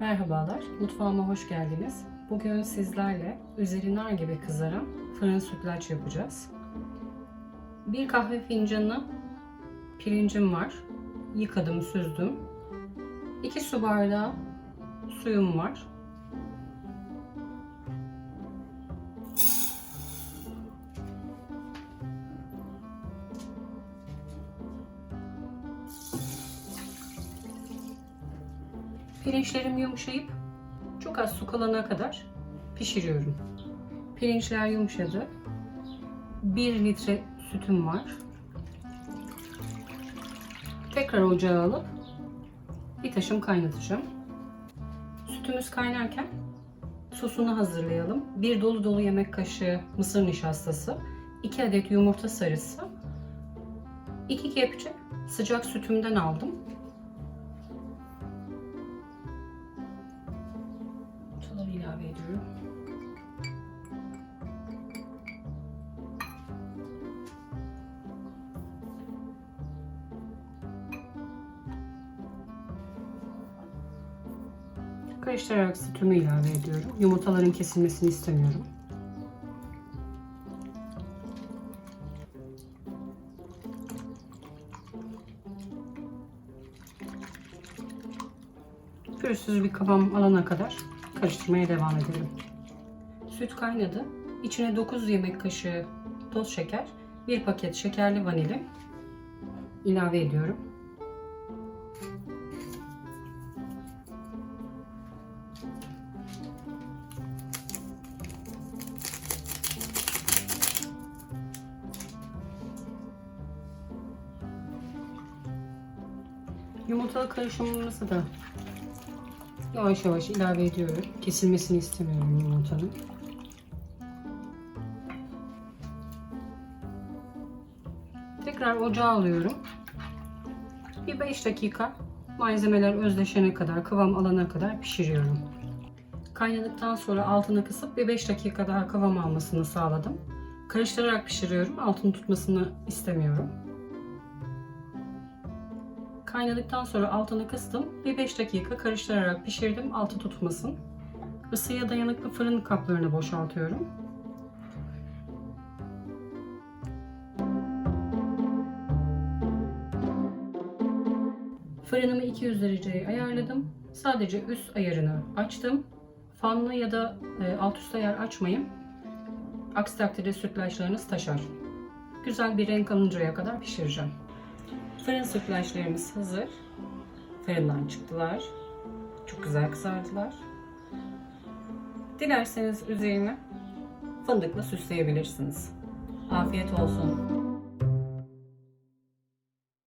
Merhabalar, mutfağıma hoş geldiniz. Bugün sizlerle üzeri nar gibi kızaran fırın sütlaç yapacağız. Bir kahve fincanı pirincim var. Yıkadım, süzdüm. 2 su bardağı suyum var. Pirinçlerim yumuşayıp çok az su kalana kadar pişiriyorum. Pirinçler yumuşadı. 1 litre sütüm var. Tekrar ocağa alıp bir taşım kaynatacağım. Sütümüz kaynarken sosunu hazırlayalım. Bir dolu dolu yemek kaşığı mısır nişastası, 2 adet yumurta sarısı, 2 kepçe sıcak sütümden aldım. Yumurtaları ilave ediyorum. Karıştırarak sütümü ilave ediyorum. Yumurtaların kesilmesini istemiyorum. Pürüzsüz bir kıvam alana kadar karıştırmaya devam edelim. Süt kaynadı. İçine 9 yemek kaşığı toz şeker, 1 paket şekerli vanilin ilave ediyorum. Yumurtalı karışımımızı da yavaş yavaş ilave ediyorum. Kesilmesini istemiyorum yumurtanın. Tekrar ocağa alıyorum. Bir 5 dakika malzemeler özleşene kadar, kıvam alana kadar pişiriyorum. Kaynadıktan sonra altını kısıp bir 5 dakika daha kıvam almasını sağladım. Karıştırarak pişiriyorum. Altını tutmasını istemiyorum. Kaynadıktan sonra altını kıstım. Bir 5 dakika karıştırarak pişirdim altı tutmasın. Isıya dayanıklı fırın kaplarına boşaltıyorum. Fırınımı 200 dereceye ayarladım. Sadece üst ayarını açtım. Fanlı ya da e, alt üst ayar açmayın. Aksi takdirde sütlaçlarınız taşar. Güzel bir renk alıncaya kadar pişireceğim. Fırın sütlaçlarımız hazır. Fırından çıktılar. Çok güzel kızardılar. Dilerseniz üzerine fındıkla süsleyebilirsiniz. Afiyet olsun.